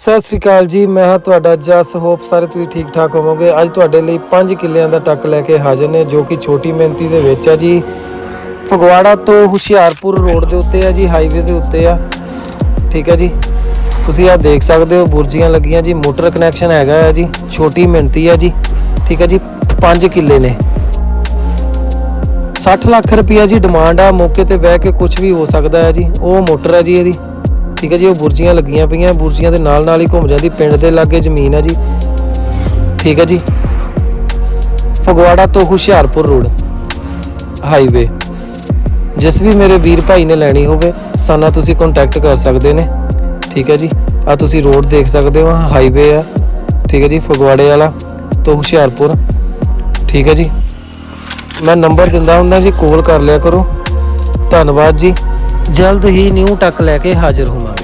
ਸਤਿ ਸ੍ਰੀ ਅਕਾਲ ਜੀ, ਮੈਂ ਹਾਂ ਤੁਹਾਡਾ ਜਸ, ਹੋਪ ਸਾਰੇ ਤੁਸੀਂ ਠੀਕ ਠਾਕ ਹੋਵੋਗੇ। ਅੱਜ ਤੁਹਾਡੇ ਲਈ 5 ਕਿੱਲਿਆਂ ਦਾ ਟੱਕ ਲੈ ਕੇ ਹਾਜ਼ਰ ਨੇ, ਜੋ ਕਿ ਛੋਟੀ ਮਿਹਨਤੀ ਦੇ ਵਿੱਚ ਆ ਜੀ। ਫਗਵਾੜਾ ਤੋਂ ਹੁਸ਼ਿਆਰਪੁਰ ਰੋਡ ਦੇ ਉੱਤੇ ਆ ਜੀ, ਹਾਈਵੇ ਦੇ ਉੱਤੇ ਆ। ਠੀਕ ਹੈ ਜੀ। ਤੁਸੀਂ ਆ ਦੇਖ ਸਕਦੇ ਹੋ, ਬੁਰਜੀਆਂ ਲੱਗੀਆਂ ਜੀ, ਮੋਟਰ ਕਨੈਕਸ਼ਨ ਹੈਗਾ ਆ ਜੀ, ਛੋਟੀ ਮਿਹਨਤੀ ਆ ਜੀ। ਠੀਕ ਹੈ ਜੀ 5 ਕਿੱਲੇ ਨੇ। 60 ਲੱਖ ਰੁਪਈਆ ਜੀ ਡਿਮਾਂਡ ਆ, ਮੌਕੇ ਤੇ ਬਹਿ ਕੇ ਕੁਝ ਵੀ ਹੋ ਸਕਦਾ ਹੈ ਜੀ। ਉਹ ਮੋਟਰ ਹੈ ਜੀ ਇਹਦੀ। ਠੀਕ ਹੈ ਜੀ, ਉਹ ਬੁਰਜੀਆਂ ਲੱਗੀਆਂ ਪਈਆਂ, ਬੁਰਜੀਆਂ ਦੇ ਨਾਲ ਨਾਲ ਹੀ ਘੁੰਮ ਜਾਂਦੀ, ਪਿੰਡ ਦੇ ਲਾਗੇ ਜ਼ਮੀਨ ਹੈ ਜੀ। ਠੀਕ ਹੈ ਜੀ। ਫਗਵਾੜਾ ਤੋਂ ਹੁਸ਼ਿਆਰਪੁਰ ਰੋਡ ਹਾਈਵੇ ਜਿਸ ਵੀ ਮੇਰੇ ਵੀਰ ਭਾਈ ਨੇ ਲੈਣੀ ਹੋਵੇ, ਸਾਨਾ ਤੁਸੀਂ ਕੰਟੈਕਟ ਕਰ ਸਕਦੇ ਨੇ। ਠੀਕ ਹੈ ਜੀ। ਆ ਤੁਸੀਂ ਰੋਡ ਦੇਖ ਸਕਦੇ ਹੋ ਹਾਈਵੇ ਆ। ਠੀਕ ਹੈ ਜੀ, ਫਗਵਾੜੇ ਵਾਲਾ ਤੋਂ ਹੁਸ਼ਿਆਰਪੁਰ। ਠੀਕ ਹੈ ਜੀ। ਮੈਂ ਨੰਬਰ ਦਿੰਦਾ ਹੁੰਦਾ ਜੀ ਕਾਲ ਕਰ ਲਿਆ ਕਰੋ। ਧੰਨਵਾਦ ਜੀ। ਜਲਦ ਹੀ ਨਿਊ ਟੱਕ ਲੈ ਕੇ ਹਾਜ਼ਰ ਹੋਵਾਂਗੇ।